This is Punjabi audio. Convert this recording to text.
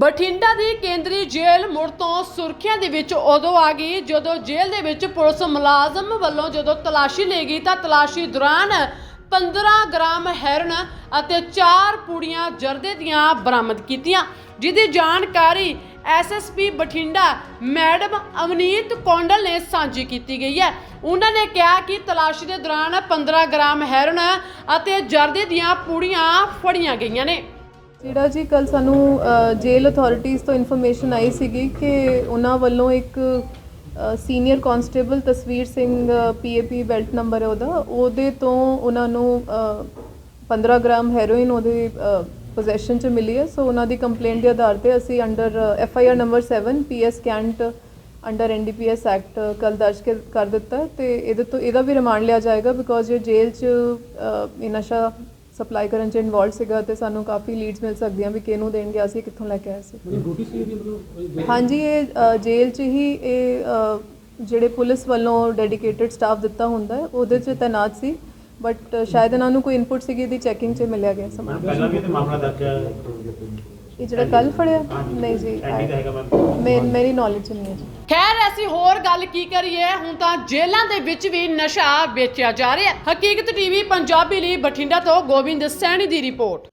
ਬਠਿੰਡਾ ਦੀ ਕੇਂਦਰੀ ਜੇਲ੍ਹ ਮੁੜ ਤੋਂ ਸੁਰਖੀਆਂ ਦੇ ਵਿੱਚ ਉਦੋਂ ਆ ਗਈ। ਜਦੋਂ ਜੇਲ੍ਹ ਦੇ ਵਿੱਚ ਪੁਲਿਸ ਮੁਲਾਜ਼ਮ ਵੱਲੋਂ ਜਦੋਂ ਤਲਾਸ਼ੀ ਲਈ ਗਈ ਤਾਂ ਤਲਾਸ਼ੀ ਦੌਰਾਨ 15 ਗ੍ਰਾਮ ਹੈਰਨ ਅਤੇ 4 ਪੂੜੀਆਂ ਜਰਦੇ ਦੀਆਂ ਬਰਾਮਦ ਕੀਤੀਆਂ। ਜਿਹਦੀ ਜਾਣਕਾਰੀ ਐਸਐਸਪੀ ਬਠਿੰਡਾ ਮੈਡਮ ਅਵਨੀਤ ਕੌਂਡਲ ਨੇ ਸਾਂਝੀ ਕੀਤੀ ਗਈ ਹੈ। ਉਹਨਾਂ ਨੇ ਕਿਹਾ ਕਿ ਤਲਾਸ਼ੀ ਦੇ ਦੌਰਾਨ 15 ਗ੍ਰਾਮ ਹੈਰਨ ਅਤੇ ਜਰਦੇ ਦੀਆਂ ਪੂੜੀਆਂ ਫੜੀਆਂ ਗਈਆਂ ਨੇ। ਜਿਹੜਾ ਜੀ ਕੱਲ ਸਾਨੂੰ ਅ, ਜੇਲ੍ਹ ਅਥਾਰਟੀਜ਼ ਤੋਂ ਇਨਫੋਰਮੇਸ਼ਨ ਆਈ ਸੀਗੀ ਕਿ ਉਹਨਾਂ ਵੱਲੋਂ ਇੱਕ ਸੀਨੀਅਰ ਕਾਂਸਟੇਬਲ ਤਸਵੀਰ ਸਿੰਘ ਪੀਏਪੀ ਬੈਲਟ ਨੰਬਰ ਹੈ ਉਹਦਾ ਉਹਦੇ ਤੋਂ ਉਹਨਾਂ ਨੂੰ ਅ, 15 ਗ੍ਰਾਮ ਹੈਰੋਇਨ ਉਹਦੇ ਪੋਜੈਸ਼ਨ ਚ ਮਿਲੀ ਹੈ। ਸੋ ਉਹਨਾਂ ਦੀ ਕੰਪਲੇਂਟ ਦੇ ਆਧਾਰ ਤੇ ਅਸੀਂ under F I R number 7 PS cantt under NDPS act ਕੱਲ ਦਰਜ ਕਰ- ਦਿੱਤਾ ਹੈ। ਤੇ ਇਹਦੇ ਤੋਂ ਇਹਦਾ ਵੀ ਰਿਮਾਂਡ ਲਿਆ ਜਾਏਗਾ ਬਿਕੋਜ਼ ਇਹ ਜੇਲ੍ਹ ਚ ਨਸ਼ਾ ਸਪਲਾਈ ਕਰਨ ਚ ਇਨਵੋਲਡ ਸੀਗਾ ਤੇ ਸਾਨੂੰ ਕਾਫੀ ਲੀਡਸ ਮਿਲ ਸਕਦੀਆਂ ਵੀ ਕਿਹਨੂੰ ਦੇਣ ਗਿਆ ਸੀ ਕਿੱਥੋਂ ਲੈ ਕੇ ਆਇਆ ਸੀ। ਡਿਊਟੀ ਸੀ ਇਹਦੀ ਮਤਲਬ ਹਾਂਜੀ ਇਹ ਅ, ਜੇਲ੍ਹ 'ਚ ਹੀ ਇਹ ਅ, ਜਿਹੜੇ ਪੁਲਿਸ ਵੱਲੋਂ ਡੈਡੀਕੇਟਿਡ ਸਟਾਫ ਦਿੱਤਾ ਹੁੰਦਾ ਹੈ ਉਹਦੇ 'ਚ ਤਾਇਨਾਤ ਸੀ। ਬਟ ਸ਼ਾਇਦ ਇਹਨਾਂ ਨੂੰ ਕੋਈ ਇਨਪੁਟ ਸੀਗੀ ਦੀ ਚੈਕਿੰਗ 'ਚ ਮਿਲਿਆ ਗਿਆ ਸਮਾਨ ਪਹਿਲਾਂ ਵੀ ਤੇ ਮਾਮਲਾ ਦਰਜ ਹੈ? ਇਹ ਜਿਹੜਾ ਕੱਲ ਫੜਿਆ ਨਹੀਂ ਜੀ ਮੇ- ਮੇਰੀ ਨੌਲੇਜ ਨਹੀਂ ਹੈ ਜੀ। ਖੈਰ ਅਸੀਂ ਹੋਰ ਗੱਲ ਕੀ ਕਰੀਏ? ਹੁਣ ਤਾਂ ਜੇਲ੍ਹਾਂ ਦੇ ਵਿੱਚ ਵੀ ਨਸ਼ਾ ਵੇਚਿਆ ਜਾ ਰਿਹਾ ਹਕੀਕਤ ਟੀਵੀ ਪੰਜਾਬੀ ਲਈ ਬਠਿੰਡਾ ਤੋਂ ਗੋਬਿੰਦ ਸੈਣੀ ਦੀ ਰਿਪੋਰਟ।